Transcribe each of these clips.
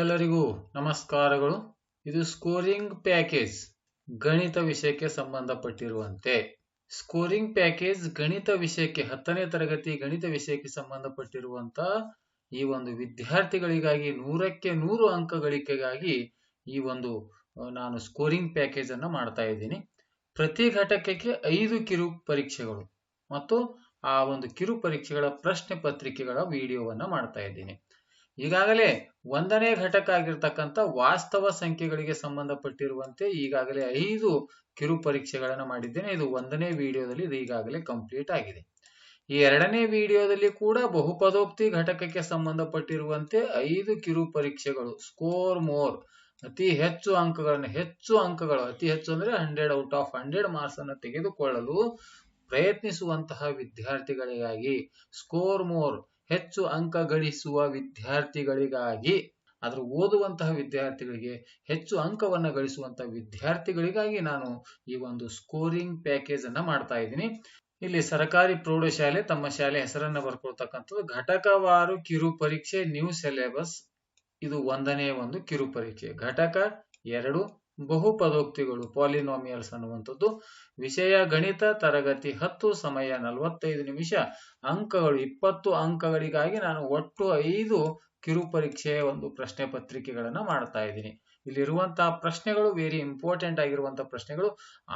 ಎಲ್ಲರಿಗೂ ನಮಸ್ಕಾರಗಳು. ಇದು ಸ್ಕೋರಿಂಗ್ ಪ್ಯಾಕೇಜ್ ಗಣಿತ ವಿಷಯಕ್ಕೆ ಸಂಬಂಧಪಟ್ಟಿರುವಂತೆ. ಸ್ಕೋರಿಂಗ್ ಪ್ಯಾಕೇಜ್ ಗಣಿತ ವಿಷಯಕ್ಕೆ ಹತ್ತನೇ ತರಗತಿ ಗಣಿತ ವಿಷಯಕ್ಕೆ ಸಂಬಂಧಪಟ್ಟಿರುವಂತ ಈ ಒಂದು ವಿದ್ಯಾರ್ಥಿಗಳಿಗಾಗಿ ನೂರಕ್ಕೆ ನೂರು ಅಂಕ ಗಳಿಕೆಗಾಗಿ ಈ ಒಂದು ನಾನು ಸ್ಕೋರಿಂಗ್ ಪ್ಯಾಕೇಜ್ ಅನ್ನ ಮಾಡ್ತಾ ಇದ್ದೀನಿ. ಪ್ರತಿ ಘಟಕಕ್ಕೆ ಐದು ಕಿರು ಪರೀಕ್ಷೆಗಳು ಮತ್ತು ಆ ಒಂದು ಕಿರು ಪರೀಕ್ಷೆಗಳ ಪ್ರಶ್ನೆ ಪತ್ರಿಕೆಗಳ ವಿಡಿಯೋವನ್ನ ಮಾಡ್ತಾ ಇದ್ದೀನಿ. ಈಗಾಗಲೇ ಒಂದನೇ ಘಟಕ ಆಗಿರ್ತಕ್ಕಂಥ ವಾಸ್ತವ ಸಂಖ್ಯೆಗಳಿಗೆ ಸಂಬಂಧಪಟ್ಟಿರುವಂತೆ ಈಗಾಗಲೇ ಐದು ಕಿರು ಪರೀಕ್ಷೆಗಳನ್ನು ಮಾಡಿದ್ದೇನೆ. ಇದು ಒಂದನೇ ವಿಡಿಯೋದಲ್ಲಿ ಇದು ಈಗಾಗಲೇ ಕಂಪ್ಲೀಟ್ ಆಗಿದೆ. ಈ ಎರಡನೇ ವಿಡಿಯೋದಲ್ಲಿ ಕೂಡ ಬಹುಪದೋಕ್ತಿ ಘಟಕಕ್ಕೆ ಸಂಬಂಧಪಟ್ಟಿರುವಂತೆ ಐದು ಕಿರು ಪರೀಕ್ಷೆಗಳು ಸ್ಕೋರ್ ಮೋರ್ ಅತಿ ಹೆಚ್ಚು ಅಂಕಗಳನ್ನು, ಹೆಚ್ಚು ಅಂಕಗಳು, ಅತಿ ಹೆಚ್ಚು ಅಂದ್ರೆ hundred out of hundred marks ಅನ್ನು ತೆಗೆದುಕೊಳ್ಳಲು ಪ್ರಯತ್ನಿಸುವಂತಹ ವಿದ್ಯಾರ್ಥಿಗಳಿಗಾಗಿ ಸ್ಕೋರ್ ಮೋರ್ ಹೆಚ್ಚು ಅಂಕ ಗಳಿಸುವ ವಿದ್ಯಾರ್ಥಿಗಳಿಗಾಗಿ, ಆದ್ರೆ ಓದುವಂತಹ ವಿದ್ಯಾರ್ಥಿಗಳಿಗೆ ಹೆಚ್ಚು ಅಂಕವನ್ನು ಗಳಿಸುವಂತಹ ವಿದ್ಯಾರ್ಥಿಗಳಿಗಾಗಿ ನಾನು ಈ ಒಂದು ಸ್ಕೋರಿಂಗ್ ಪ್ಯಾಕೇಜ್ ಅನ್ನ ಮಾಡ್ತಾ ಇದ್ದೀನಿ. ಇಲ್ಲಿ ಸರ್ಕಾರಿ ಪ್ರೌಢಶಾಲೆ, ತಮ್ಮ ಶಾಲೆ ಹೆಸರನ್ನ ಬರ್ಕೊಳ್ತಕ್ಕಂಥದ್ದು ಘಟಕವಾರು ಕಿರು ಪರೀಕ್ಷೆ ನ್ಯೂ ಸಿಲೆಬಸ್ ಇದು ಒಂದನೇ ಒಂದು ಕಿರು ಪರೀಕ್ಷೆ ಘಟಕ ಎರಡು ಬಹುಪದೋಕ್ತಿಗಳು, ಪಾಲಿನೋಮಿಯಲ್ಸ್ ಅನ್ನುವಂಥದ್ದು. ವಿಷಯ ಗಣಿತ, ತರಗತಿ ಹತ್ತು, ಸಮಯ ನಲವತ್ತೈದು ನಿಮಿಷ. ಅಂಕಗಳು, ಇಪ್ಪತ್ತು ಅಂಕಗಳಿಗಾಗಿ ನಾನು ಒಟ್ಟು ಐದು ಕಿರುಪರೀಕ್ಷೆಯ ಒಂದು ಪ್ರಶ್ನೆ ಪತ್ರಿಕೆಗಳನ್ನು ಮಾಡ್ತಾ ಇದ್ದೀನಿ. ಇಲ್ಲಿರುವಂತಹ ಪ್ರಶ್ನೆಗಳು ವೆರಿ ಇಂಪಾರ್ಟೆಂಟ್ ಆಗಿರುವಂತಹ ಪ್ರಶ್ನೆಗಳು,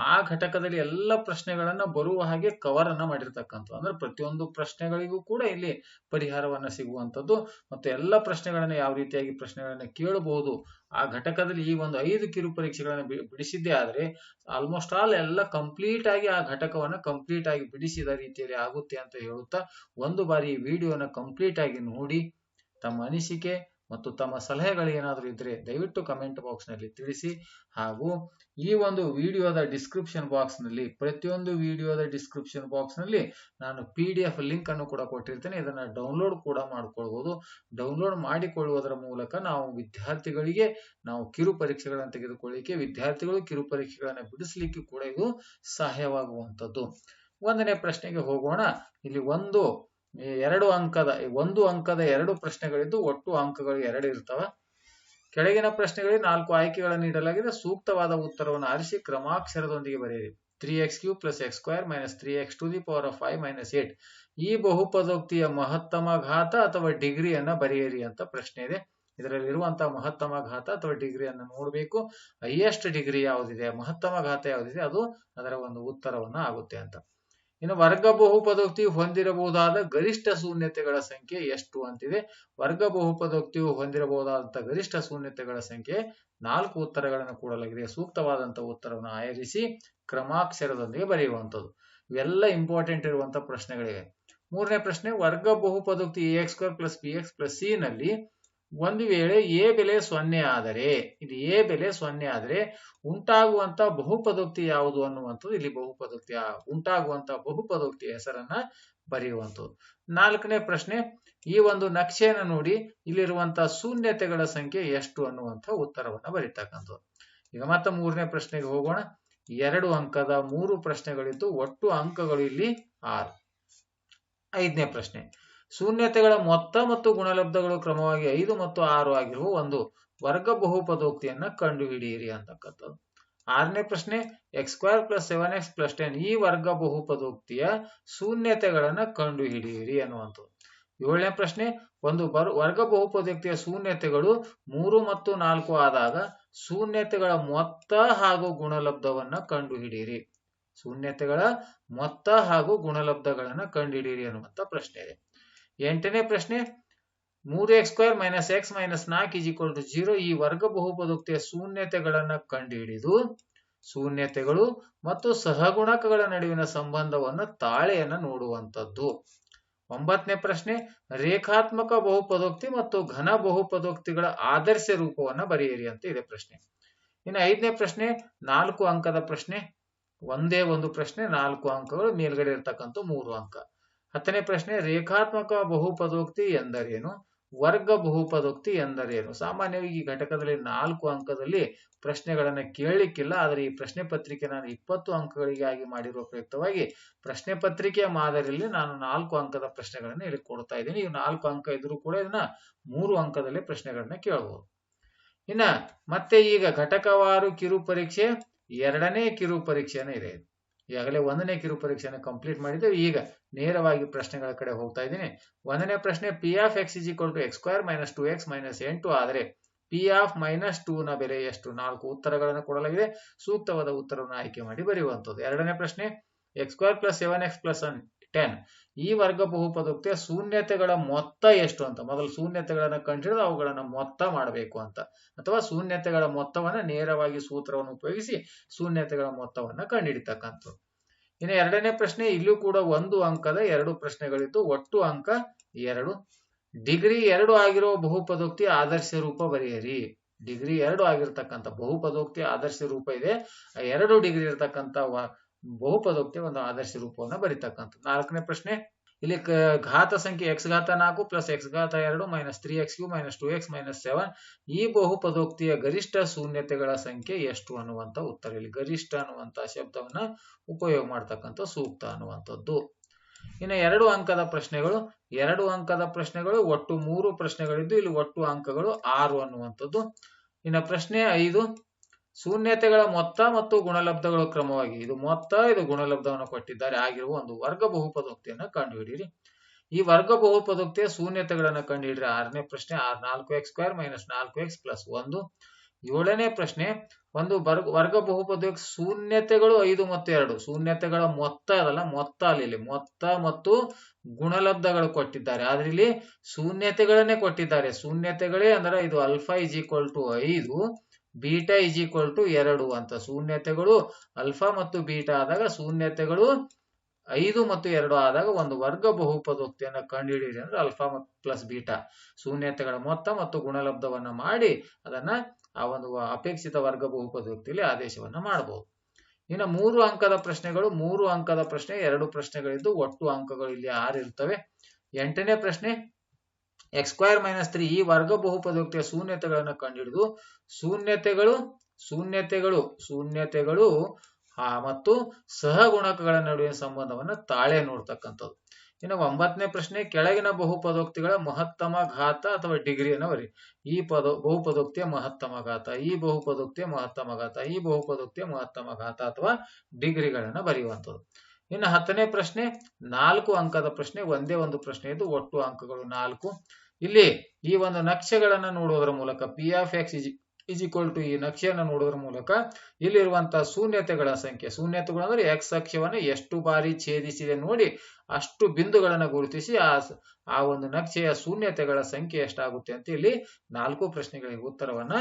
ಆ ಘಟಕದಲ್ಲಿ ಎಲ್ಲ ಪ್ರಶ್ನೆಗಳನ್ನ ಬರುವ ಹಾಗೆ ಕವರ್ ಅನ್ನ ಮಾಡಿರ್ತಕ್ಕಂಥದ್ದು. ಅಂದ್ರೆ ಪ್ರತಿಯೊಂದು ಪ್ರಶ್ನೆಗಳಿಗೂ ಕೂಡ ಇಲ್ಲಿ ಪರಿಹಾರವನ್ನ ಸಿಗುವಂಥದ್ದು. ಮತ್ತೆ ಎಲ್ಲ ಪ್ರಶ್ನೆಗಳನ್ನ ಯಾವ ರೀತಿಯಾಗಿ ಪ್ರಶ್ನೆಗಳನ್ನ ಕೇಳಬಹುದು, ಆ ಘಟಕದಲ್ಲಿ ಈ ಒಂದು ಐದು ಕಿರು ಪರೀಕ್ಷೆಗಳನ್ನ ಬಿಡಿಸಿದ್ದೇ ಆದ್ರೆ ಆಲ್ಮೋಸ್ಟ್ ಆಲ್ ಎಲ್ಲ ಕಂಪ್ಲೀಟ್ ಆಗಿ ಆ ಘಟಕವನ್ನ ಕಂಪ್ಲೀಟ್ ಆಗಿ ಬಿಡಿಸಿದ ರೀತಿಯಲ್ಲಿ ಆಗುತ್ತೆ ಅಂತ ಹೇಳುತ್ತಾ ಒಂದು ಬಾರಿ ಈ ವಿಡಿಯೋನ ಕಂಪ್ಲೀಟ್ ಆಗಿ ನೋಡಿ. ತಮ್ಮ ಅನಿಸಿಕೆ ಮತ್ತು ತಮ್ಮ ಸಲಹೆಗಳೇನಾದರೂ ಇದ್ದರೆ ದಯವಿಟ್ಟು ಕಮೆಂಟ್ ಬಾಕ್ಸ್ನಲ್ಲಿ ತಿಳಿಸಿ. ಹಾಗೂ ಈ ಒಂದು ವಿಡಿಯೋದ ಡಿಸ್ಕ್ರಿಪ್ಷನ್ ಬಾಕ್ಸ್ನಲ್ಲಿ, ಪ್ರತಿಯೊಂದು ವಿಡಿಯೋದ ಡಿಸ್ಕ್ರಿಪ್ಷನ್ ಬಾಕ್ಸ್ನಲ್ಲಿ ನಾನು ಪಿ ಡಿ ಎಫ್ ಲಿಂಕ್ ಅನ್ನು ಕೂಡ ಕೊಟ್ಟಿರ್ತೇನೆ. ಇದನ್ನು ಡೌನ್ಲೋಡ್ ಕೂಡ ಮಾಡ್ಕೊಳ್ಬಹುದು ಡೌನ್ಲೋಡ್ ಮಾಡಿಕೊಳ್ಳುವುದರ ಮೂಲಕ ನಾವು ವಿದ್ಯಾರ್ಥಿಗಳಿಗೆ, ನಾವು ಕಿರು ಪರೀಕ್ಷೆಗಳನ್ನು ತೆಗೆದುಕೊಳ್ಳಿಕ್ಕೆ, ವಿದ್ಯಾರ್ಥಿಗಳು ಕಿರು ಪರೀಕ್ಷೆಗಳನ್ನು ಬಿಡಿಸಲಿಕ್ಕೆ ಕೂಡ ಇದು ಸಹಾಯವಾಗುವಂಥದ್ದು. ಒಂದನೇ ಪ್ರಶ್ನೆಗೆ ಹೋಗೋಣ. ಇಲ್ಲಿ ಒಂದು ಎರಡು ಅಂಕದ ಒಂದು ಅಂಕದ ಎರಡು ಪ್ರಶ್ನೆಗಳಿದ್ದು ಒಟ್ಟು ಅಂಕಗಳು ಎರಡು ಇರ್ತವೆ. ಕೆಳಗಿನ ಪ್ರಶ್ನೆಗಳಿಗೆ ನಾಲ್ಕು ಆಯ್ಕೆಗಳನ್ನು ನೀಡಲಾಗಿದೆ. ಸೂಕ್ತವಾದ ಉತ್ತರವನ್ನು ಆರಿಸಿ ಕ್ರಮಾಕ್ಷರದೊಂದಿಗೆ ಬರೆಯಿರಿ. Three x cube plus x square minus three x to the power of five minus eight ಈ ಬಹುಪದೋಕ್ತಿಯ ಮಹತ್ತಮ ಘಾತ ಅಥವಾ ಡಿಗ್ರಿಯನ್ನ ಬರೆಯಿರಿ ಅಂತ ಪ್ರಶ್ನೆ ಇದೆ. ಇದರಲ್ಲಿರುವಂತಹ ಮಹತ್ತಮ ಘಾತ ಅಥವಾ ಡಿಗ್ರಿಯನ್ನು ನೋಡಬೇಕು. ಹೈಯೆಸ್ಟ್ ಡಿಗ್ರಿ ಯಾವುದಿದೆ, ಮಹತ್ತಮ ಘಾತ ಯಾವುದಿದೆ, ಅದು ಅದರ ಒಂದು ಉತ್ತರವನ್ನ ಆಗುತ್ತೆ ಅಂತ. ಇನ್ನು ವರ್ಗ ಬಹುಪದೋಕ್ತಿಯು ಹೊಂದಿರಬಹುದಾದ ಗರಿಷ್ಠ ಶೂನ್ಯತೆಗಳ ಸಂಖ್ಯೆ ಎಷ್ಟು ಅಂತಿದೆ? ವರ್ಗ ಬಹುಪದೋಕ್ತಿಯು ಹೊಂದಿರಬಹುದಾದಂತಹ ಗರಿಷ್ಠ ಶೂನ್ಯತೆಗಳ ಸಂಖ್ಯೆ ನಾಲ್ಕು ಉತ್ತರಗಳನ್ನು ಕೊಡಲಾಗಿದೆ. ಸೂಕ್ತವಾದಂತಹ ಉತ್ತರವನ್ನು ಆಯೋಜಿಸಿ ಕ್ರಮಾಕ್ಷರದೊಂದಿಗೆ ಬರೆಯುವಂಥದ್ದು. ಇವೆಲ್ಲ ಇಂಪಾರ್ಟೆಂಟ್ ಇರುವಂತಹ ಪ್ರಶ್ನೆಗಳಿವೆ. ಮೂರನೇ ಪ್ರಶ್ನೆ, ವರ್ಗ ಬಹುಪದೋಕ್ತಿ A x square plus B x plus C ನಲ್ಲಿ ಒಂದು ವೇಳೆ ಎ ಬೆಲೆ ಸೊನ್ನೆ ಆದರೆ, ಇದು ಎ ಬೆಲೆ ಸೊನ್ನೆ ಆದರೆ ಉಂಟಾಗುವಂತ ಬಹುಪದೋಕ್ತಿ ಯಾವುದು ಅನ್ನುವಂಥದ್ದು ಇಲ್ಲಿ ಬಹುಪದೋಕ್ತಿ ಉಂಟಾಗುವಂತ ಬಹುಪದೋಕ್ತಿ ಹೆಸರನ್ನ ಬರೆಯುವಂಥದ್ದು. ನಾಲ್ಕನೇ ಪ್ರಶ್ನೆ, ಈ ಒಂದು ನಕ್ಷೆಯನ್ನು ನೋಡಿ ಇಲ್ಲಿರುವಂತಹ ಶೂನ್ಯತೆಗಳ ಸಂಖ್ಯೆ ಎಷ್ಟು ಅನ್ನುವಂಥ ಉತ್ತರವನ್ನ ಬರೀತಕ್ಕಂಥದ್ದು. ಈಗ ಮತ್ತೆ ಮೂರನೇ ಪ್ರಶ್ನೆಗೆ ಹೋಗೋಣ. ಎರಡು ಅಂಕದ ಮೂರು ಪ್ರಶ್ನೆಗಳಿದ್ದು ಒಟ್ಟು ಅಂಕಗಳು ಇಲ್ಲಿ ಆರು. ಐದನೇ ಪ್ರಶ್ನೆ ಶೂನ್ಯತೆಗಳ ಮೊತ್ತ ಮತ್ತು ಗುಣಲಬ್ಧಗಳು ಕ್ರಮವಾಗಿ ಐದು ಮತ್ತು ಆರು ಆಗಿರುವ ಒಂದು ವರ್ಗ ಬಹುಪದೋಕ್ತಿಯನ್ನ ಕಂಡುಹಿಡಿಯಿರಿ ಅಂತಕ್ಕಂಥದ್ದು. ಆರನೇ ಪ್ರಶ್ನೆ x square plus seven x plus ten ಈ ವರ್ಗ ಬಹುಪದೋಕ್ತಿಯ ಶೂನ್ಯತೆಗಳನ್ನ ಕಂಡುಹಿಡಿಯಿರಿ ಅನ್ನುವಂಥದ್ದು ಏಳನೇ ಪ್ರಶ್ನೆ, ಒಂದು ಬರ್, ವರ್ಗ ಬಹುಪದೋಕ್ತಿಯ ಶೂನ್ಯತೆಗಳು ಮೂರು ಮತ್ತು ನಾಲ್ಕು ಆದಾಗ ಶೂನ್ಯತೆಗಳ ಮೊತ್ತ ಹಾಗೂ ಗುಣಲಬ್ಧವನ್ನ ಕಂಡುಹಿಡಿಯಿರಿ. ಶೂನ್ಯತೆಗಳ ಮೊತ್ತ ಹಾಗೂ ಗುಣಲಬ್ಧಗಳನ್ನ ಕಂಡುಹಿಡಿಯಿರಿ ಅನ್ನುವಂಥ ಪ್ರಶ್ನೆ ಇದೆ. ಎಂಟನೇ ಪ್ರಶ್ನೆ, ಮೂರು x square minus x minus ನಾಲ್ಕು ಇಸ್ ಈಕ್ವಲ್ ಟು ಜೀರೋ ಈ ವರ್ಗ ಬಹುಪದೋಕ್ತಿಯ ಶೂನ್ಯತೆಗಳನ್ನು ಕಂಡುಹಿಡಿದು, ಶೂನ್ಯತೆಗಳು ಮತ್ತು ಸಹಗುಣಕಗಳ ನಡುವಿನ ಸಂಬಂಧವನ್ನು ತಾಳೆಯನ್ನ ನೋಡುವಂಥದ್ದು. ಒಂಬತ್ತನೇ ಪ್ರಶ್ನೆ, ರೇಖಾತ್ಮಕ ಬಹುಪದೋಕ್ತಿ ಮತ್ತು ಘನ ಬಹುಪದೋಕ್ತಿಗಳ ಆದರ್ಶ ರೂಪವನ್ನ ಬರೆಯಿರಿ ಅಂತ ಇದೆ ಪ್ರಶ್ನೆ. ಇನ್ನು ಐದನೇ ಪ್ರಶ್ನೆ, ನಾಲ್ಕು ಅಂಕದ ಪ್ರಶ್ನೆ, ಒಂದೇ ಒಂದು ಪ್ರಶ್ನೆ, ನಾಲ್ಕು ಅಂಕಗಳು ಮೇಲ್ಗಡೆ ಇರ್ತಕ್ಕಂಥ ಮೂರು ಅಂಕ. ಹತ್ತನೇ ಪ್ರಶ್ನೆ, ರೇಖಾತ್ಮಕ ಬಹುಪದೋಕ್ತಿ ಎಂದರೇನು? ವರ್ಗ ಬಹುಪದೋಕ್ತಿ ಎಂದರೇನು? ಸಾಮಾನ್ಯವಾಗಿ ಈ ಘಟಕದಲ್ಲಿ ನಾಲ್ಕು ಅಂಕದಲ್ಲಿ ಪ್ರಶ್ನೆಗಳನ್ನು ಕೇಳಲಿಕ್ಕಿಲ್ಲ, ಆದರೆ ಈ ಪ್ರಶ್ನೆ ಪತ್ರಿಕೆ ನಾನು ಇಪ್ಪತ್ತು ಅಂಕಗಳಿಗಾಗಿ ಮಾಡಿರುವ ಪ್ರಯುಕ್ತವಾಗಿ ಪ್ರಶ್ನೆ ಪತ್ರಿಕೆಯ ಮಾದರಿಯಲ್ಲಿ ನಾನು ನಾಲ್ಕು ಅಂಕದ ಪ್ರಶ್ನೆಗಳನ್ನು ಇಲ್ಲಿ ಕೊಡ್ತಾ ಇದ್ದೀನಿ. ಈ ನಾಲ್ಕು ಅಂಕ ಇದ್ರೂ ಕೂಡ ಇದನ್ನ ಮೂರು ಅಂಕದಲ್ಲಿ ಪ್ರಶ್ನೆಗಳನ್ನ ಕೇಳಬಹುದು ಇನ್ನ ಮತ್ತೆ ಈಗ ಘಟಕವಾರು ಕಿರು ಪರೀಕ್ಷೆ ಎರಡನೇ ಕಿರು ಪರೀಕ್ಷೆನೇ ಇದೆ. ಈಗಾಗಲೇ ಒಂದನೇ ಕಿರು ಪರೀಕ್ಷೆಯನ್ನು ಕಂಪ್ಲೀಟ್ ಮಾಡಿದ್ದೇವೆ. ಈಗ ನೇರವಾಗಿ ಪ್ರಶ್ನೆಗಳ ಕಡೆ ಹೋಗ್ತಾ ಇದ್ದೀನಿ. ಒಂದನೇ ಪ್ರಶ್ನೆ P of x is equal to x square minus two x minus ಎಂಟು ಆದರೆ ಪಿ ಆಫ್ ಮೈನಸ್ ಟೂ ನ ಬೆಲೆ ಎಷ್ಟು? ನಾಲ್ಕು ಉತ್ತರಗಳನ್ನು ಕೊಡಲಾಗಿದೆ. ಸೂಕ್ತವಾದ ಉತ್ತರವನ್ನು ಆಯ್ಕೆ ಮಾಡಿ ಬರೆಯುವಂಥದ್ದು. ಎರಡನೇ ಪ್ರಶ್ನೆ x square plus seven x plus ten ಈ ವರ್ಗ ಬಹುಪದೋಕ್ತಿಯ ಶೂನ್ಯತೆಗಳ ಮೊತ್ತ ಎಷ್ಟು ಅಂತ. ಮೊದಲು ಶೂನ್ಯತೆಗಳನ್ನ ಕಂಡುಹಿಡಿದು ಅವುಗಳನ್ನ ಮೊತ್ತ ಮಾಡಬೇಕು ಅಂತ. ಅಥವಾ ಶೂನ್ಯತೆಗಳ ಮೊತ್ತವನ್ನ ನೇರವಾಗಿ ಸೂತ್ರವನ್ನು ಉಪಯೋಗಿಸಿ ಶೂನ್ಯತೆಗಳ ಮೊತ್ತವನ್ನ ಕಂಡುಹಿಡಿತಕ್ಕಂಥದ್ದು. ಇನ್ನು ಎರಡನೇ ಪ್ರಶ್ನೆ, ಇಲ್ಲೂ ಕೂಡ ಒಂದು ಅಂಕದ ಎರಡು ಪ್ರಶ್ನೆಗಳಿತ್ತು. ಒಟ್ಟು ಅಂಕ ಎರಡು. ಡಿಗ್ರಿ ಎರಡು ಆಗಿರುವ ಬಹುಪದೋಕ್ತಿ ಆದರ್ಶ ರೂಪ ಬರೆಯಿರಿ. ಡಿಗ್ರಿ ಎರಡು ಆಗಿರ್ತಕ್ಕಂಥ ಬಹುಪದೋಕ್ತಿ ಆದರ್ಶ ರೂಪ ಇದೆ. ಎರಡು ಡಿಗ್ರಿ ಇರತಕ್ಕಂಥ ಬಹುಪದೋಕ್ತಿ ಒಂದು ಆದರ್ಶ ರೂಪವನ್ನು ಬರೀತಕ್ಕಂಥದ್ದು. ನಾಲ್ಕನೇ ಪ್ರಶ್ನೆ, ಇಲ್ಲಿ ಘಾತ ಸಂಖ್ಯೆ ಎಕ್ಸ್ ಘಾತ ನಾಲ್ಕು ಪ್ಲಸ್ ಎಕ್ಸ್ ಘಾತ ಎರಡು minus three x cube minus two x minus seven ಈ ಬಹುಪದೋಕ್ತಿಯ ಗರಿಷ್ಠ ಶೂನ್ಯತೆಗಳ ಸಂಖ್ಯೆ ಎಷ್ಟು ಅನ್ನುವಂಥ ಉತ್ತರ ಇಲ್ಲಿ ಗರಿಷ್ಠ ಅನ್ನುವಂಥ ಶಬ್ದವನ್ನ ಉಪಯೋಗ ಮಾಡ್ತಕ್ಕಂಥ ಸೂಕ್ತ ಅನ್ನುವಂಥದ್ದು. ಇನ್ನು ಎರಡು ಅಂಕದ ಪ್ರಶ್ನೆಗಳು, ಎರಡು ಅಂಕದ ಪ್ರಶ್ನೆಗಳು, ಒಟ್ಟು ಮೂರು ಪ್ರಶ್ನೆಗಳಿದ್ದು ಇಲ್ಲಿ ಒಟ್ಟು ಅಂಕಗಳು ಆರು ಅನ್ನುವಂಥದ್ದು. ಇನ್ನು ಪ್ರಶ್ನೆ ಐದು ಶೂನ್ಯತೆಗಳ ಮೊತ್ತ ಮತ್ತು ಗುಣಲಬ್ಧಗಳ ಕ್ರಮವಾಗಿ. ಇದು ಮೊತ್ತ, ಇದು ಗುಣಲಬ್ಧವನ್ನು ಕೊಟ್ಟಿದ್ದಾರೆ. ಆಗಿರುವ ಒಂದು ವರ್ಗ ಬಹುಪದೋಕ್ತಿಯನ್ನು ಕಂಡುಹಿಡಿಯಿರಿ. ಈ ವರ್ಗ ಬಹುಪದೋಕ್ತಿಯ ಶೂನ್ಯತೆಗಳನ್ನು ಕಂಡುಹಿಡಿಯಿರಿ. ಆರನೇ ಪ್ರಶ್ನೆ, ಆರ್ ನಾಲ್ಕು ಎಕ್ಸ್ ಸ್ಕ್ವೇರ್ ಮೈನಸ್ ನಾಲ್ಕು ಎಕ್ಸ್ ಪ್ಲಸ್ ಒಂದು. ಏಳನೇ ಪ್ರಶ್ನೆ, ಒಂದು ವರ್ಗ ವರ್ಗ ಬಹುಪದೋಕ್ ಶೂನ್ಯತೆಗಳು ಐದು ಮತ್ತು ಎರಡು. ಶೂನ್ಯತೆಗಳ ಮೊತ್ತ ಅದಲ್ಲ, ಮೊತ್ತ ಅಲ್ಲಿ ಮೊತ್ತ ಮತ್ತು ಗುಣಲಬ್ಧಗಳು ಕೊಟ್ಟಿದ್ದಾರೆ. ಆದ್ರೆ ಇಲ್ಲಿ ಶೂನ್ಯತೆಗಳನ್ನೇ ಕೊಟ್ಟಿದ್ದಾರೆ. ಶೂನ್ಯತೆಗಳೇ ಅಂದ್ರೆ ಇದು ಅಲ್ಫಾ ಇಸ್ ಈಕ್ವಲ್ ಟು ಐದು. ಬೀಟಾ ಇಸ್ ಈಕ್ವಲ್ ಟು ಎರಡು ಅಂತ ಶೂನ್ಯತೆಗಳು ಅಲ್ಫಾ ಮತ್ತು ಬೀಟಾ ಆದಾಗ ಶೂನ್ಯತೆಗಳು, ಐದು ಮತ್ತು ಎರಡು ಆದಾಗ ಒಂದು ವರ್ಗ ಬಹುಪದೋಕ್ತಿಯನ್ನ ಕಂಡುಹಿಡಿಯಿರಿ ಅಂದ್ರೆ ಅಲ್ಫಾ ಪ್ಲಸ್ ಬೀಟಾ. ಶೂನ್ಯತೆಗಳ ಮೊತ್ತ ಮತ್ತು ಗುಣಲಬ್ಧವನ್ನ ಮಾಡಿ ಅದನ್ನ ಆ ಒಂದು ಅಪೇಕ್ಷಿತ ವರ್ಗ ಬಹುಪದೋಕ್ತಿಯಲ್ಲಿ ಆದೇಶವನ್ನ ಮಾಡಬಹುದು. ಇನ್ನು ಮೂರು ಅಂಕದ ಪ್ರಶ್ನೆಗಳು, ಮೂರು ಅಂಕದ ಪ್ರಶ್ನೆ ಎರಡು ಪ್ರಶ್ನೆಗಳಿದ್ದು ಒಟ್ಟು ಅಂಕಗಳು ಇಲ್ಲಿ ಆರು ಇರ್ತವೆ. ಎಂಟನೇ ಪ್ರಶ್ನೆ ಎಕ್ಸ್ ಸ್ಕ್ವೇರ್ ಮೈನಸ್ ತ್ರೀ ಈ ವರ್ಗ ಬಹುಪದೋಕ್ತಿಯ ಶೂನ್ಯತೆಗಳನ್ನು ಕಂಡುಹಿಡಿದು ಶೂನ್ಯತೆಗಳು ಶೂನ್ಯತೆಗಳು ಶೂನ್ಯತೆಗಳು ಮತ್ತು ಸಹಗುಣಕಗಳ ನಡುವಿನ ಸಂಬಂಧವನ್ನು ತಾಳೆ ನೋಡ್ತಕ್ಕಂಥದ್ದು. ಇನ್ನು ಒಂಬತ್ತನೇ ಪ್ರಶ್ನೆ, ಕೆಳಗಿನ ಬಹುಪದೋಕ್ತಿಗಳ ಮಹತ್ತಮ ಘಾತ ಅಥವಾ ಡಿಗ್ರಿಯನ್ನು ಬರಿ. ಈ ಪದ, ಬಹುಪದೋಕ್ತಿಯ ಮಹತ್ತಮ ಘಾತ, ಈ ಬಹುಪದೋಕ್ತಿಯ ಮಹತ್ತಮ ಘಾತ, ಈ ಬಹುಪದೋಕ್ತಿಯ ಮಹತ್ತಮ ಘಾತ ಅಥವಾ ಡಿಗ್ರಿಗಳನ್ನ ಬರೆಯುವಂಥದ್ದು. ಇನ್ನು ಹತ್ತನೇ ಪ್ರಶ್ನೆ, ನಾಲ್ಕು ಅಂಕದ ಪ್ರಶ್ನೆ, ಒಂದೇ ಒಂದು ಪ್ರಶ್ನೆ ಇದು ಒಟ್ಟು ಅಂಕಗಳು ನಾಲ್ಕು. ಇಲ್ಲಿ ಈ ಒಂದು ನಕ್ಷೆಗಳನ್ನು ನೋಡುವುದರ ಮೂಲಕ P of x is equal to ಈ ನಕ್ಷೆಯನ್ನು ನೋಡುವುದರ ಮೂಲಕ ಇಲ್ಲಿರುವಂತಹ ಶೂನ್ಯತೆಗಳ ಸಂಖ್ಯೆ. ಶೂನ್ಯತೆಗಳು ಅಂದ್ರೆ ಎಕ್ಸ್ ಅಕ್ಷವನ್ನು ಎಷ್ಟು ಬಾರಿ ಛೇದಿಸಿದೆ ನೋಡಿ ಅಷ್ಟು ಬಿಂದುಗಳನ್ನು ಗುರುತಿಸಿ ಆ ಆ ಒಂದು ನಕ್ಷೆಯ ಶೂನ್ಯತೆಗಳ ಸಂಖ್ಯೆ ಎಷ್ಟಾಗುತ್ತೆ ಅಂತ ಇಲ್ಲಿ ನಾಲ್ಕು ಪ್ರಶ್ನೆಗಳಿಗೆ ಉತ್ತರವನ್ನ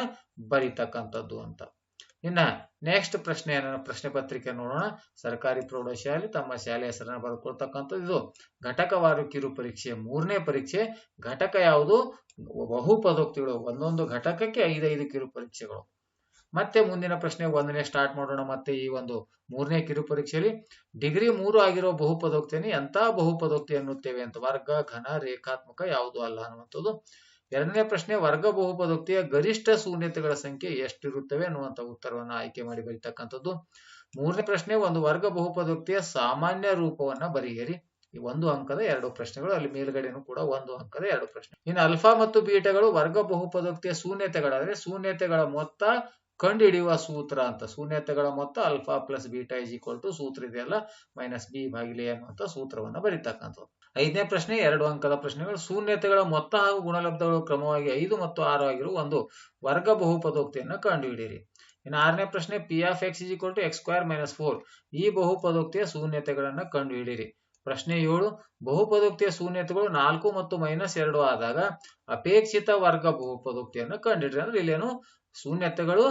ಬರೀತಕ್ಕಂಥದ್ದು ಅಂತ. ಇನ್ನ ನೆಕ್ಸ್ಟ್ ಪ್ರಶ್ನೆಯನ್ನ ಪ್ರಶ್ನೆ ಪತ್ರಿಕೆ ನೋಡೋಣ. ಸರ್ಕಾರಿ ಪ್ರೌಢಶಾಲೆ, ತಮ್ಮ ಶಾಲೆ ಹೆಸರನ್ನ ಬರ್ಕೊಳ್ತಕ್ಕಂಥದ್ದು ಇದು. ಘಟಕವಾರು ಕಿರು ಪರೀಕ್ಷೆ, ಮೂರನೇ ಪರೀಕ್ಷೆ. ಘಟಕ ಯಾವುದು? ಬಹು ಪದೋಕ್ತಿಗಳು, ಒಂದೊಂದು ಘಟಕಕ್ಕೆ ಐದೈದು ಕಿರು ಪರೀಕ್ಷೆಗಳು. ಮತ್ತೆ ಮುಂದಿನ ಪ್ರಶ್ನೆ ಒಂದನೇ ಸ್ಟಾರ್ಟ್ ಮಾಡೋಣ ಮತ್ತೆ ಈ ಒಂದು ಮೂರನೇ ಕಿರು ಪರೀಕ್ಷೆಯಲ್ಲಿ. ಡಿಗ್ರಿ ಮೂರು ಆಗಿರೋ ಬಹುಪದೋಕ್ತಿಯನ್ನು ಎಂತ ಬಹುಪದೋಕ್ತಿ ಅನ್ನುತ್ತೇವೆ ಅಂತ. ವರ್ಗ, ಘನ, ರೇಖಾತ್ಮಕ ಯಾವುದು ಅಲ್ಲ ಅನ್ನುವಂಥದ್ದು. ಎರಡನೇ ಪ್ರಶ್ನೆ, ವರ್ಗ ಬಹುಪದೋಕ್ತಿಯ ಗರಿಷ್ಠ ಶೂನ್ಯತೆಗಳ ಸಂಖ್ಯೆ ಎಷ್ಟಿರುತ್ತವೆ ಅನ್ನುವಂತ ಉತ್ತರವನ್ನು ಆಯ್ಕೆ ಮಾಡಿ ಬರೀತಕ್ಕಂಥದ್ದು. ಮೂರನೇ ಪ್ರಶ್ನೆ, ಒಂದು ವರ್ಗ ಬಹುಪದೋಕ್ತಿಯ ಸಾಮಾನ್ಯ ರೂಪವನ್ನ ಬರೆಯಿರಿ. ಈ ಒಂದು ಅಂಕದ ಎರಡು ಪ್ರಶ್ನೆಗಳು, ಅಲ್ಲಿ ಮೇಲ್ಗಡೆನೂ ಕೂಡ ಒಂದು ಅಂಕದ ಎರಡು ಪ್ರಶ್ನೆ. ಇನ್ನು ಅಲ್ಫಾ ಮತ್ತು ಬೀಟಗಳು ವರ್ಗ ಬಹುಪದೋಕ್ತಿಯ ಶೂನ್ಯತೆಗಳಾದ್ರೆ, ಶೂನ್ಯತೆಗಳ ಮೊತ್ತ ಕಂಡುಹಿಡಿಯುವ ಸೂತ್ರ ಅಂತ. ಶೂನ್ಯತೆಗಳ ಮೊತ್ತ alpha plus beta is equal to ಸೂತ್ರ ಇದೆಯಲ್ಲ, ಮೈನಸ್ ಬಿ ಬಾಗಿಲೆ ಅನ್ನುವಂಥ ಸೂತ್ರವನ್ನ ಬರೀತಕ್ಕಂಥದ್ದು. ಐದನೇ ಪ್ರಶ್ನೆ, ಎರಡು ಅಂಕದ ಪ್ರಶ್ನೆಗಳು. ಶೂನ್ಯತೆಗಳ ಮೊತ್ತ ಹಾಗೂ ಗುಣಲಬ್ಧಗಳು ಕ್ರಮವಾಗಿ ಐದು ಮತ್ತು ಆರು ಆಗಿರುವ ಒಂದು ವರ್ಗ ಬಹುಪದೋಕ್ತಿಯನ್ನು ಕಂಡುಹಿಡಿಯಿರಿ. ಇನ್ನು ಆರನೇ ಪ್ರಶ್ನೆ P of x is equal to x square minus four ಈ ಬಹುಪದೋಕ್ತಿಯ ಶೂನ್ಯತೆಗಳನ್ನು ಕಂಡುಹಿಡಿಯಿರಿ. ಪ್ರಶ್ನೆ ಏಳು, ಬಹುಪದೋಕ್ತಿಯ ಶೂನ್ಯತೆಗಳು ನಾಲ್ಕು ಮತ್ತು ಮೈನಸ್ ಎರಡು ಆದಾಗ ಅಪೇಕ್ಷಿತ ವರ್ಗ ಬಹುಪದೋಕ್ತಿಯನ್ನು ಕಂಡುಹಿಡಿರಿ ಅಂದ್ರೆ ಇಲ್ಲೇನು? ಶೂನ್ಯತೆಗಳು,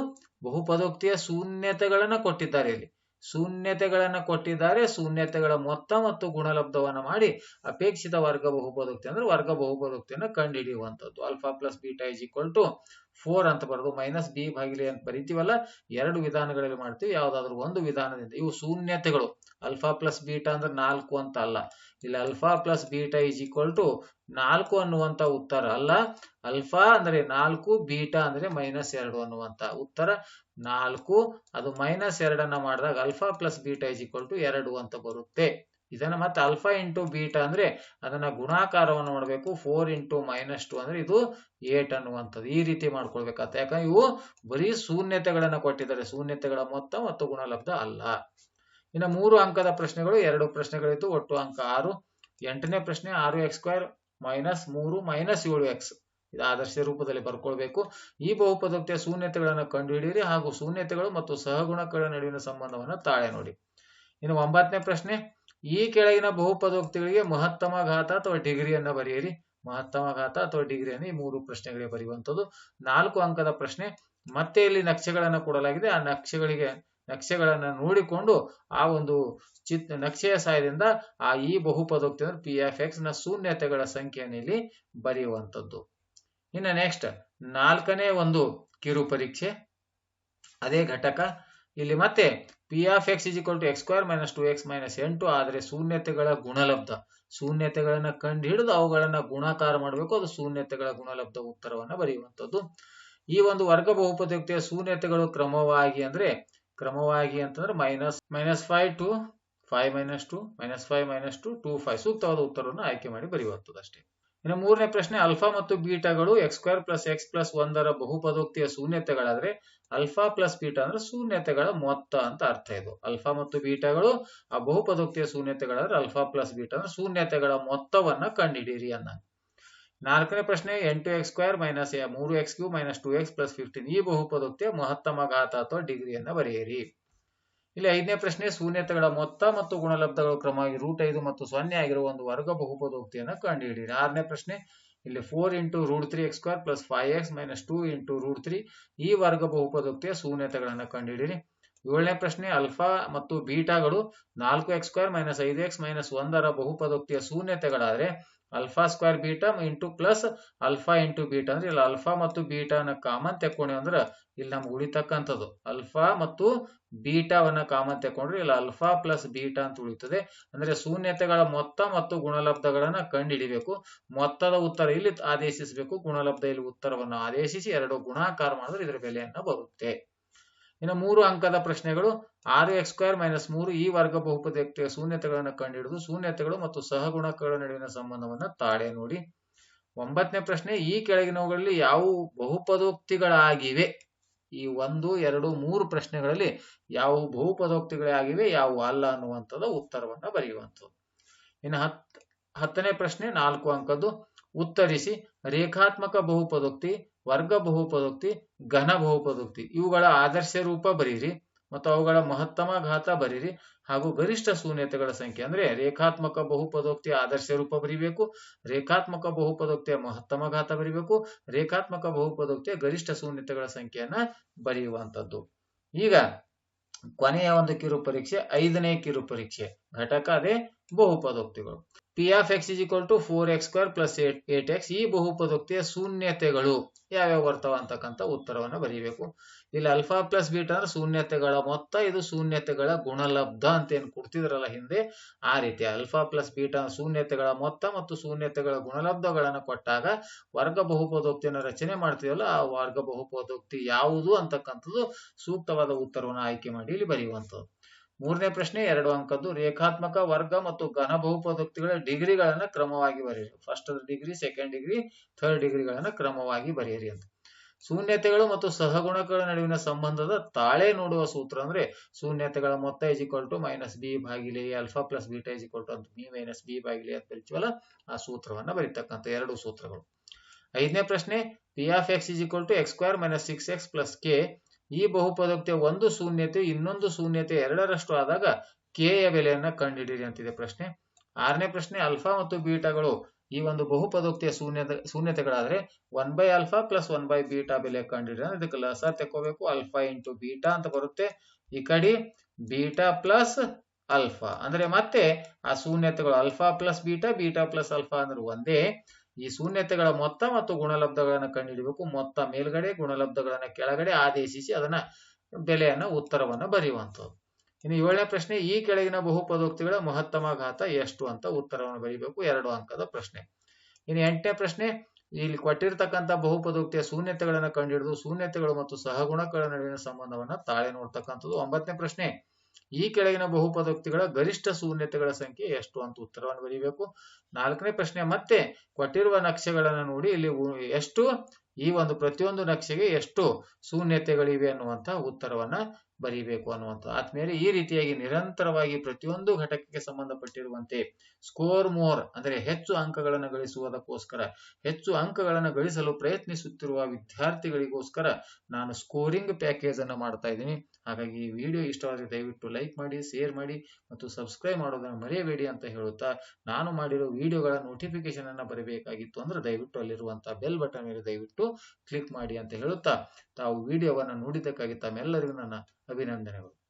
ಬಹುಪದೋಕ್ತಿಯ ಶೂನ್ಯತೆಗಳನ್ನ ಕೊಟ್ಟಿದ್ದಾರೆ ಇಲ್ಲಿ. ಶೂನ್ಯತೆಗಳನ್ನ ಕೊಟ್ಟಿದ್ದಾರೆ, ಶೂನ್ಯತೆಗಳ ಮೊತ್ತ ಮತ್ತು ಗುಣಲಬ್ಧವನ್ನು ಮಾಡಿ ಅಪೇಕ್ಷಿತ ವರ್ಗ ಬಹುಪದೋಕ್ತಿ ಅಂದ್ರೆ ವರ್ಗ ಬಹುಪದೋಕ್ತಿಯನ್ನು ಕಂಡುಹಿಡಿಯುವಂಥದ್ದು. Alpha plus beta is equal to four ಅಂತ ಬರೆದು ಮೈನಸ್ ಬಿ ಭಾಗಿಲೆ ಅಂತ ಬರಿತೀವಲ್ಲ, ಎರಡು ವಿಧಾನಗಳಲ್ಲಿ ಮಾಡ್ತೀವಿ. ಯಾವ್ದಾದ್ರು ಒಂದು ವಿಧಾನದಿಂದ. ಇವು ಶೂನ್ಯತೆಗಳು. ಅಲ್ಫಾ ಪ್ಲಸ್ ಬೀಟಾ ಅಂದ್ರೆ ನಾಲ್ಕು ಅಂತ ಅಲ್ಲ. ಇಲ್ಲಿ alpha plus beta is equal to ನಾಲ್ಕು ಅನ್ನುವಂತ ಉತ್ತರ ಅಲ್ಲ. ಅಲ್ಫಾ ಅಂದ್ರೆ ನಾಲ್ಕು, ಬೀಟಾ ಅಂದ್ರೆ ಮೈನಸ್ ಎರಡು ಅನ್ನುವಂತ ಉತ್ತರ. ನಾಲ್ಕು, ಅದು ಮೈನಸ್ ಎರಡನ್ನ ಮಾಡಿದಾಗ alpha plus beta is equal to ಎರಡು ಅಂತ ಬರುತ್ತೆ. ಇದನ್ನ ಮತ್ತೆ ಅಲ್ಫಾ ಇಂಟು ಬೀಟಾ ಅಂದ್ರೆ ಅದನ್ನ ಗುಣಾಕಾರವನ್ನು ಮಾಡಬೇಕು. ಫೋರ್ ಇಂಟು ಮೈನಸ್ ಟು ಅಂದ್ರೆ ಇದು ಏಟ್ ಅನ್ನುವಂಥದ್ದು. ಈ ರೀತಿ ಮಾಡ್ಕೊಳ್ಬೇಕಾಗ್ತದೆ. ಯಾಕಂದ್ರೆ ಇವು ಬರೀ ಶೂನ್ಯತೆಗಳನ್ನ ಕೊಟ್ಟಿದ್ದಾರೆ. ಶೂನ್ಯತೆಗಳ ಮೊತ್ತ ಮತ್ತು ಗುಣಲಬ್ಧ ಅಲ್ಲ. ಇನ್ನು ಮೂರು ಅಂಕದ ಪ್ರಶ್ನೆಗಳು, ಎರಡು ಪ್ರಶ್ನೆಗಳಿತ್ತು. ಒಟ್ಟು ಅಂಕ ಆರು. ಎಂಟನೇ ಪ್ರಶ್ನೆ ಆರು ಎಕ್ಸ್ ಸ್ಕ್ವೇರ್ ಮೈನಸ್ ಮೂರು ಮೈನಸ್ ಏಳು ಎಕ್ಸ್ ಇದು ಆದರ್ಶ ರೂಪದಲ್ಲಿ ಬರ್ಕೊಳ್ಬೇಕು. ಈ ಬಹುಪದೋಕ್ತಿಯ ಶೂನ್ಯತೆಗಳನ್ನು ಕಂಡುಹಿಡಿಯಿರಿ ಹಾಗೂ ಶೂನ್ಯತೆಗಳು ಮತ್ತು ಸಹಗುಣಗಳ ನಡುವಿನ ಸಂಬಂಧವನ್ನು ತಾಳೆ ನೋಡಿ. ಇನ್ನು ಒಂಬತ್ತನೇ ಪ್ರಶ್ನೆ. ಈ ಕೆಳಗಿನ ಬಹುಪದೋಕ್ತಿಗಳಿಗೆ ಮಹತ್ತಮ ಘಾತ ಅಥವಾ ಡಿಗ್ರಿಯನ್ನ ಬರೆಯಿರಿ. ಮಹತ್ತಮ ಘಾತ ಅಥವಾ ಡಿಗ್ರಿಯನ್ನು ಈ ಮೂರು ಪ್ರಶ್ನೆಗಳಿಗೆ ಬರೆಯುವಂಥದ್ದು. ನಾಲ್ಕು ಅಂಕದ ಪ್ರಶ್ನೆ, ಮತ್ತೆ ಇಲ್ಲಿ ನಕ್ಷೆಗಳನ್ನು ಕೊಡಲಾಗಿದೆ. ಆ ನಕ್ಷೆಗಳಿಗೆ, ನಕ್ಷೆಗಳನ್ನ ನೋಡಿಕೊಂಡು ಆ ಒಂದು ಚಿತ್, ನಕ್ಷೆಯ ಸಹಾಯದಿಂದ ಆ ಈ ಬಹುಪದೋಕ್ತಿ ಅಂದ್ರೆ ಪಿ ಎಫ್ ಎಕ್ಸ್ನ ಶೂನ್ಯತೆಗಳ ಸಂಖ್ಯೆಯನ್ನು ಇಲ್ಲಿ ಬರೆಯುವಂಥದ್ದು. ಇನ್ನು ನೆಕ್ಸ್ಟ್ ನಾಲ್ಕನೇ ಒಂದು ಕಿರು ಪರೀಕ್ಷೆ ಅದೇ ಘಟಕ. ಇಲ್ಲಿ ಮತ್ತೆ p of x is equal to x square minus two x minus ಎಂಟು ಆದರೆ ಶೂನ್ಯತೆಗಳ ಗುಣಲಬ್ಧ. ಶೂನ್ಯತೆಗಳನ್ನ ಕಂಡು ಹಿಡಿದು ಅವುಗಳನ್ನ ಗುಣಾಕಾರ ಮಾಡಬೇಕು. ಅದು ಶೂನ್ಯತೆಗಳ ಗುಣಲಬ್ಧ ಉತ್ತರವನ್ನ ಬರೆಯುವಂಥದ್ದು. ಈ ಒಂದು ವರ್ಗ ಬಹುಪದೋಕ್ತಿಯ ಶೂನ್ಯತೆಗಳು ಕ್ರಮವಾಗಿ ಅಂದ್ರೆ, ಕ್ರಮವಾಗಿ ಅಂತಂದ್ರೆ minus minus five two five minus two minus five minus two two five ಸೂಕ್ತವಾದ ಉತ್ತರವನ್ನು ಆಯ್ಕೆ ಮಾಡಿ ಬರೆಯುವಂಥದ್ದು ಅಷ್ಟೇ. ಇನ್ನು ಮೂರನೇ ಪ್ರಶ್ನೆ ಅಲ್ಫಾ ಮತ್ತು ಬೀಟಾಗಳು x square plus x plus ಒಂದರ ಬಹುಪದೋಕ್ತಿಯ ಶೂನ್ಯತೆಗಳಾದ್ರೆ ಅಲ್ಫಾ ಪ್ಲಸ್ ಬೀಟಾ ಅಂದ್ರೆ ಶೂನ್ಯತೆಗಳ ಮೊತ್ತ ಅಂತ ಅರ್ಥ ಇದು. ಅಲ್ಫಾ ಮತ್ತು ಬೀಟಾಗಳು ಆ ಬಹುಪದೋಕ್ತಿಯ ಶೂನ್ಯತೆಗಳಾದ್ರೆ ಅಲ್ಫಾ ಪ್ಲಸ್ ಬೀಟಾ ಅಂದ್ರೆ ಶೂನ್ಯತೆಗಳ ಮೊತ್ತವನ್ನ ಕಂಡುಹಿಡಿಯಿರಿ ಅನ್ನ ನಾಲ್ಕನೇ ಪ್ರಶ್ನೆ, ಎಂಟು ಎಕ್ಸ್ ಸ್ಕ್ವೇರ್ ಮೈನಸ್ ಮೂರು x q minus two x plus fifteen ಈ ಬಹುಪದೋಕ್ತಿಯ ಮಹತ್ತಮ ಘಾತ ಅಥವಾ ಡಿಗ್ರಿಯನ್ನ ಬರೆಯಿರಿ. ಇಲ್ಲಿ ಐದನೇ ಪ್ರಶ್ನೆ, ಶೂನ್ಯತೆಗಳ ಮೊತ್ತ ಮತ್ತು ಗುಣಲಬ್ಧಗಳು ಕ್ರಮವಾಗಿ ರೂಟ್ ಐದು ಮತ್ತು ಸೊನ್ನೆ ಆಗಿರುವ ಒಂದು ವರ್ಗ ಬಹುಪದೋಕ್ತಿಯನ್ನು ಕಂಡುಹಿಡಿಯಿರಿ. ಆರನೇ ಪ್ರಶ್ನೆ, ಇಲ್ಲಿ four into root three x square plus five x minus two into root three ಈ ವರ್ಗ ಬಹುಪದೋಕ್ತಿಯ ಶೂನ್ಯತೆಗಳನ್ನು ಕಂಡುಹಿಡಿಯಿರಿ. ಏಳನೇ ಪ್ರಶ್ನೆ ಅಲ್ಫಾ ಮತ್ತು ಬೀಟಾಗಳು ನಾಲ್ಕು ಎಕ್ಸ್ ಸ್ಕ್ವೇರ್ ಮೈನಸ್ ಐದು ಎಕ್ಸ್ ಮೈನಸ್ ಒಂದರ ಬಹುಪದೋಕ್ತಿಯ ಶೂನ್ಯತೆಗಳಾದ್ರೆ alpha square beta into plus alpha into beta ಅಂದ್ರೆ ಇಲ್ಲಿ ಅಲ್ಫಾ ಮತ್ತು ಬೀಟಾನ ಕಾಮನ್ ತೆಕ್ಕೊಂಡ್ವಿ ಅಂದ್ರೆ ಇಲ್ಲಿ ನಮ್ಗೆ ಉಳಿತಕ್ಕಂಥದ್ದು. ಅಲ್ಫಾ ಮತ್ತು ಬೀಟಾವನ್ನ ಕಾಮನ್ ತೆಕ್ಕೊಂಡ್ರೆ ಇಲ್ಲಿ ಅಲ್ಫಾ ಪ್ಲಸ್ ಬೀಟಾ ಅಂತ ಉಳಿತದೆ. ಅಂದ್ರೆ ಶೂನ್ಯತೆಗಳ ಮೊತ್ತ ಮತ್ತು ಗುಣಲಬ್ಧಗಳನ್ನ ಕಂಡುಹಿಡಿಬೇಕು ಮೊತ್ತದ ಉತ್ತರ ಇಲ್ಲಿ ಆದೇಶಿಸಬೇಕು. ಗುಣಲಬ್ಧ ಇಲ್ಲಿ ಉತ್ತರವನ್ನು ಆದೇಶಿಸಿ ಎರಡು ಗುಣಾಕಾರ ಮಾಡಿದ್ರೆ ಇದರ ಬೆಲೆಯನ್ನ ಬರುತ್ತೆ. ಇನ್ನು ಮೂರು ಅಂಕದ ಪ್ರಶ್ನೆಗಳು ಆರು ಎಕ್ಸ್ ಸ್ಕ್ವೇರ್ ಮೈನಸ್ ಮೂರು ಈ ವರ್ಗ ಬಹುಪದೋಕ್ತಿಯ ಶೂನ್ಯತೆಗಳನ್ನು ಕಂಡುಹಿಡಿದು ಶೂನ್ಯತೆಗಳು ಮತ್ತು ಸಹಗುಣಕಗಳ ನಡುವಿನ ಸಂಬಂಧವನ್ನು ತಾಳೆ ನೋಡಿ. ಒಂಬತ್ತನೇ ಪ್ರಶ್ನೆ, ಈ ಕೆಳಗಿನವುಗಳಲ್ಲಿ ಯಾವ ಬಹುಪದೋಕ್ತಿಗಳಾಗಿವೆ? ಈ ಒಂದು, ಎರಡು, ಮೂರು ಪ್ರಶ್ನೆಗಳಲ್ಲಿ ಯಾವ ಬಹುಪದೋಕ್ತಿಗಳಾಗಿವೆ ಯಾವುವು ಅಲ್ಲ ಅನ್ನುವಂಥದ್ದು ಉತ್ತರವನ್ನು ಬರೆಯುವಂಥದ್ದು. ಇನ್ನು ಹತ್, ಹತ್ತನೇ ಪ್ರಶ್ನೆ, ನಾಲ್ಕು ಅಂಕದ್ದು. ಉತ್ತರಿಸಿ, ರೇಖಾತ್ಮಕ ಬಹುಪದೋಕ್ತಿ ವರ್ಗ ಬಹುಪದೋಕ್ತಿ, ಘನ ಬಹುಪದೋಕ್ತಿ. ಇವುಗಳ ಆದರ್ಶ ರೂಪ ಬರೀರಿ ಮತ್ತು ಅವುಗಳ ಮಹತ್ತಮ ಘಾತ ಬರೀರಿ ಹಾಗೂ ಗರಿಷ್ಠ ಶೂನ್ಯತೆಗಳ ಸಂಖ್ಯೆ. ಅಂದ್ರೆ ರೇಖಾತ್ಮಕ ಬಹುಪದೋಕ್ತಿಯ ಆದರ್ಶ ರೂಪ ಬರಿಬೇಕು, ರೇಖಾತ್ಮಕ ಬಹುಪದೋಕ್ತಿಯ ಮಹತ್ತಮ ಘಾತ ಬರಿಬೇಕು, ರೇಖಾತ್ಮಕ ಬಹುಪದೋಕ್ತಿಯ ಗರಿಷ್ಠ ಶೂನ್ಯತೆಗಳ ಸಂಖ್ಯೆಯನ್ನ ಬರೆಯುವಂಥದ್ದು. ಈಗ ಕೊನೆಯ ಒಂದು ಕಿರು ಪರೀಕ್ಷೆ ಐದನೇ ಕಿರು ಪರೀಕ್ಷೆ ಘಟಕ ಅದೇ ಬಹುಪದೋಕ್ತಿಗಳು. P of x is equal to four x square plus eight eight x ಈ ಬಹುಪದೋಕ್ತಿಯ ಶೂನ್ಯತೆಗಳು ಯಾವ್ಯಾವ ಬರ್ತಾವ ಅಂತಕ್ಕಂಥ ಉತ್ತರವನ್ನು ಬರೀಬೇಕು. ಇಲ್ಲಿ ಅಲ್ಫಾ ಪ್ಲಸ್ ಬೀಟಾ ಅಂದ್ರೆ ಶೂನ್ಯತೆಗಳ ಮೊತ್ತ, ಇದು ಶೂನ್ಯತೆಗಳ ಗುಣಲಬ್ಧ ಅಂತ ಏನು ಕೊಡ್ತಿದ್ರಲ್ಲ ಹಿಂದೆ, ಆ ರೀತಿ ಅಲ್ಫಾ ಪ್ಲಸ್ ಬೀಟಾ ಶೂನ್ಯತೆಗಳ ಮೊತ್ತ ಮತ್ತು ಶೂನ್ಯತೆಗಳ ಗುಣಲಬ್ಧಗಳನ್ನು ಕೊಟ್ಟಾಗ ವರ್ಗ ಬಹುಪದೋಕ್ತಿಯನ್ನು ರಚನೆ ಮಾಡ್ತೀವಲ್ಲ, ಆ ವರ್ಗ ಬಹುಪದೋಕ್ತಿ ಯಾವುದು ಅಂತಕ್ಕಂಥದ್ದು ಸೂಕ್ತವಾದ ಉತ್ತರವನ್ನು ಆಯ್ಕೆ ಮಾಡಿ ಇಲ್ಲಿ ಬರೆಯುವಂಥದ್ದು. ಮೂರನೇ ಪ್ರಶ್ನೆ, ಎರಡು ಅಂಕದ್ದು ರೇಖಾತ್ಮಕ ವರ್ಗ ಮತ್ತು ಘನ ಬಹುಪದೋಕ್ತಿಗಳ ಡಿಗ್ರಿಗಳನ್ನ ಕ್ರಮವಾಗಿ ಬರೆಯಿರಿ. First degree second degree third ಡಿಗ್ರಿಗಳನ್ನ ಕ್ರಮವಾಗಿ ಬರೆಯಿರಿ ಅಂತ. ಶೂನ್ಯತೆಗಳು ಮತ್ತು ಸಹಗುಣಕಗಳ ನಡುವಿನ ಸಂಬಂಧದ ತಾಳೆ ನೋಡುವ ಸೂತ್ರ ಅಂದ್ರೆ ಶೂನ್ಯತೆಗಳ ಮೊತ್ತ is equal to minus b ಭಾಗಿಲೆ alpha plus beta equal to ಅಂತ. ಬಿ ಮೈನಸ್ ಬಿ ಭಾಗಿಲೆ ಅಂತ ಆ ಸೂತ್ರವನ್ನ ಬರೀತಕ್ಕಂಥ ಎರಡು ಸೂತ್ರಗಳು. ಐದನೇ ಪ್ರಶ್ನೆ p of x is equal to x square minus six x plus k ಈ ಬಹುಪದೋಕ್ತಿಯ ಒಂದು ಶೂನ್ಯತೆ, ಇನ್ನೊಂದು ಶೂನ್ಯತೆ ಎರಡರಷ್ಟು ಆದಾಗ ಕೆ ಯ ಬೆಲೆಯನ್ನ ಕಂಡುಹಿಡಿಯಿರಿ ಅಂತಿದೆ ಪ್ರಶ್ನೆ. ಆರನೇ ಪ್ರಶ್ನೆ, ಅಲ್ಫಾ ಮತ್ತು ಬೀಟಾಗಳು ಈ ಒಂದು ಬಹುಪದೋಕ್ತಿಯ ಶೂನ್ಯತೆ, ಶೂನ್ಯತೆಗಳಾದ್ರೆ one by alpha plus one by beta ಬೆಲೆ ಕಂಡುಹಿಡಿದ್ರೆ ಇದಕ್ಕೆ ಲಸ ತೆಕ್ಕೋಬೇಕು. ಅಲ್ಫಾ ಇಂಟು ಬೀಟಾ ಅಂತ ಬರುತ್ತೆ. ಈ ಕಡೆ ಬೀಟಾ ಪ್ಲಸ್ ಅಲ್ಫಾ. ಅಂದ್ರೆ ಮತ್ತೆ ಆ ಶೂನ್ಯತೆಗಳು alpha plus beta beta plus alpha ಅಂದ್ರೆ ಒಂದೇ. ಈ ಶೂನ್ಯತೆಗಳ ಮೊತ್ತ ಮತ್ತು ಗುಣಲಬ್ಧಗಳನ್ನು ಕಂಡುಹಿಡಬೇಕು. ಮೊತ್ತ ಮೇಲ್ಗಡೆ, ಗುಣಲಬ್ಧಗಳನ್ನ ಕೆಳಗಡೆ ಆದೇಶಿಸಿ ಅದನ್ನ ಬೆಲೆಯನ್ನ, ಉತ್ತರವನ್ನು ಬರೆಯುವಂಥದ್ದು. ಇನ್ನು ಏಳನೇ ಪ್ರಶ್ನೆ, ಈ ಕೆಳಗಿನ ಬಹುಪದೋಕ್ತಿಗಳ ಮಹತ್ತಮ ಘಾತ ಎಷ್ಟು ಅಂತ ಉತ್ತರವನ್ನು ಬರೀಬೇಕು. ಎರಡು ಅಂಕದ ಪ್ರಶ್ನೆ. ಇನ್ನು ಎಂಟನೇ ಪ್ರಶ್ನೆ, ಇಲ್ಲಿ ಕೊಟ್ಟಿರ್ತಕ್ಕಂಥ ಬಹುಪದೋಕ್ತಿಯ ಶೂನ್ಯತೆಗಳನ್ನು ಕಂಡುಹಿಡಿದು, ಶೂನ್ಯತೆಗಳು ಮತ್ತು ಸಹಗುಣಗಳ ನಡುವಿನ ಸಂಬಂಧವನ್ನ ತಾಳೆ ನೋಡ್ತಕ್ಕಂಥದ್ದು. ಒಂಬತ್ತನೇ ಪ್ರಶ್ನೆ ಈ ಕೆಳಗಿನ ಬಹುಪದೋಕ್ತಿಗಳ ಗರಿಷ್ಠ ಶೂನ್ಯತೆಗಳ ಸಂಖ್ಯೆ ಎಷ್ಟು ಅಂತ ಉತ್ತರವನ್ನು ಬರೀಬೇಕು. ನಾಲ್ಕನೇ ಪ್ರಶ್ನೆ, ಮತ್ತೆ ಕೊಟ್ಟಿರುವ ನಕ್ಷೆಗಳನ್ನು ನೋಡಿ, ಇಲ್ಲಿ ಎಷ್ಟು? ಈ ಒಂದು ಪ್ರತಿಯೊಂದು ನಕ್ಷೆಗೆ ಎಷ್ಟು ಶೂನ್ಯತೆಗಳಿವೆ ಅನ್ನುವಂತ ಉತ್ತರವನ್ನ ಬರೀಬೇಕು ಅನ್ನುವಂಥ. ಆದ್ಮೇಲೆ ಈ ರೀತಿಯಾಗಿ ನಿರಂತರವಾಗಿ ಪ್ರತಿಯೊಂದು ಘಟಕಕ್ಕೆ ಸಂಬಂಧಪಟ್ಟಿರುವಂತೆ ಸ್ಕೋರ್ ಮೋರ್ ಅಂದರೆ ಹೆಚ್ಚು ಅಂಕಗಳನ್ನು ಗಳಿಸುವುದಕ್ಕೋಸ್ಕರ, ಹೆಚ್ಚು ಅಂಕಗಳನ್ನು ಗಳಿಸಲು ಪ್ರಯತ್ನಿಸುತ್ತಿರುವ ವಿದ್ಯಾರ್ಥಿಗಳಿಗೋಸ್ಕರ ನಾನು ಸ್ಕೋರಿಂಗ್ ಪ್ಯಾಕೇಜ್ ಅನ್ನು ಮಾಡ್ತಾ ಇದ್ದೀನಿ. ಹಾಗಾಗಿ ಈ ವಿಡಿಯೋ ಇಷ್ಟವಾದರೆ ದಯವಿಟ್ಟು ಲೈಕ್ ಮಾಡಿ ಶೇರ್ ಮಾಡಿ ಮತ್ತು ಸಬ್ಸ್ಕ್ರೈಬ್ ಮಾಡೋದನ್ನು ಮರೆಯಬೇಡಿ ಅಂತ ಹೇಳುತ್ತಾ ನಾನು ಮಾಡಿರೋ ವಿಡಿಯೋಗಳ ನೋಟಿಫಿಕೇಶನ್ ಅನ್ನು ಬರಬೇಕಾಗಿತ್ತು ಅಂದ್ರೆ ದಯವಿಟ್ಟು ಅಲ್ಲಿರುವಂತಹ ಬೆಲ್ ಬಟನ್ ಮೇಲೆ ದಯವಿಟ್ಟು ಕ್ಲಿಕ್ ಮಾಡಿ ಅಂತ ಹೇಳುತ್ತಾ ತಾವು ವಿಡಿಯೋವನ್ನು ನೋಡಿದ್ದಕ್ಕಾಗಿ ತಮ್ಮೆಲ್ಲರಿಗೂ ನನ್ನ अभिनंदन